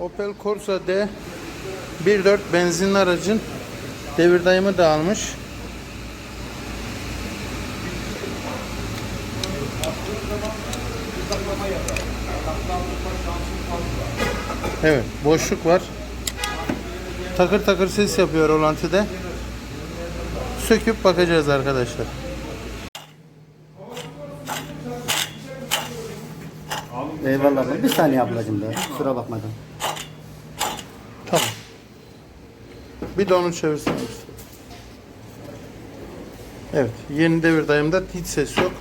Opel Corsa D 1.4 benzinli aracın devir dayımı dağılmış. Evet, boşluk var. Takır takır ses yapıyor rolantide. Söküp bakacağız arkadaşlar. Eyvallah. Bir saniye ablacığım da. Kusura bakmadan. Tamam. Bir de onu çevirseniz. Evet, yeni devir dayımda hiç ses yok.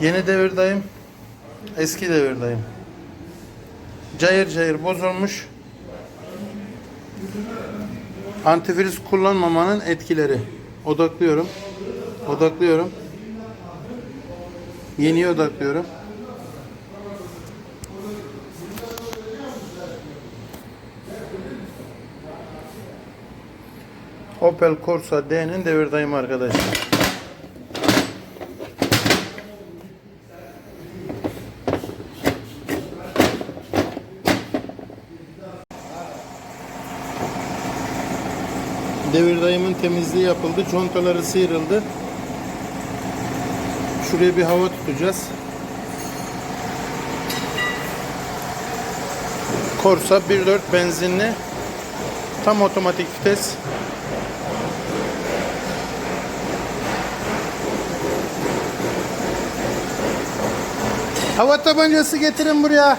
Yeni devir dayım, eski devir dayım. Cayır cayır bozulmuş. Antifriz kullanmamanın etkileri. Odaklıyorum. Odaklıyorum. Yeniye odaklıyorum. Opel Corsa D'nin devir dayımı arkadaşlar. Devir dayımın temizliği yapıldı. Contaları sıyrıldı. Şuraya bir hava tutacağız. Corsa 1.4 benzinli tam otomatik vites. Hava tabancası getirin buraya.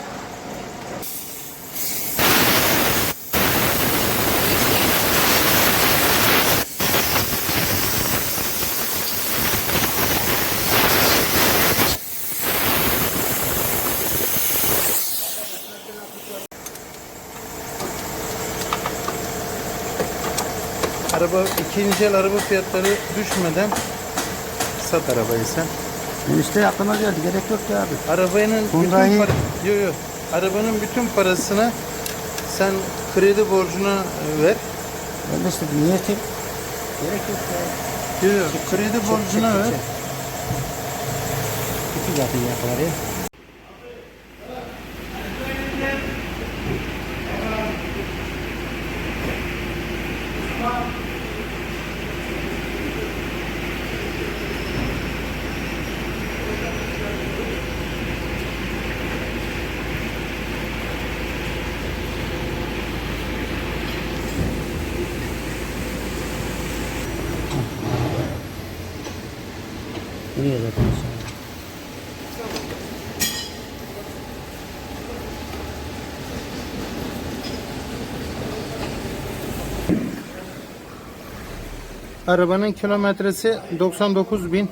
Araba ikinci el araba fiyatları düşmeden sat arabayı sen. Enişte aklıma geldi. Gerek yok ya abi. Arabanın bütün Hyundai- para... Yo, yo. Arabanın bütün parasını sen kredi borcuna e, ver. Ben de işte niye ki? Gerek yok ya. Yo, yo. Kredi borcuna ver. İki zaten yaklar ya. Niye zaten aşağı? Arabanın kilometresi 99 bin.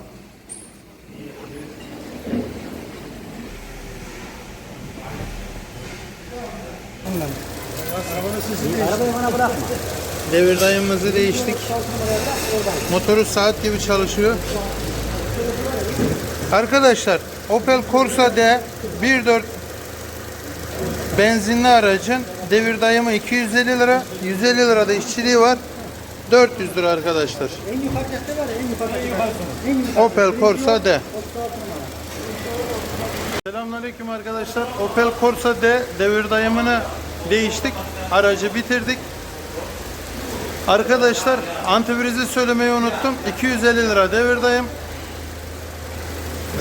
Arabayı bana bırakma. Devir dayımızı değiştik. Motoru saat gibi çalışıyor. Arkadaşlar Opel Corsa D 1.4 benzinli aracın devir dayımı 250 lira. 150 lirada işçiliği var. 400 lira arkadaşlar. En yukarı cadde var en yukarı. En yukarı. En yukarı. Opel Corsa D. Selamünaleyküm arkadaşlar. Opel Corsa D devir dayımını değiştik. Aracı bitirdik. Arkadaşlar antifrizi söylemeyi unuttum. 250 lira devir dayım.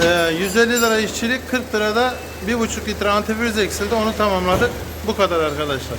Ee, 150 lira işçilik, 40 lirada 1,5 litre antifriz eksildi. Onu tamamladık. Bu kadar arkadaşlar.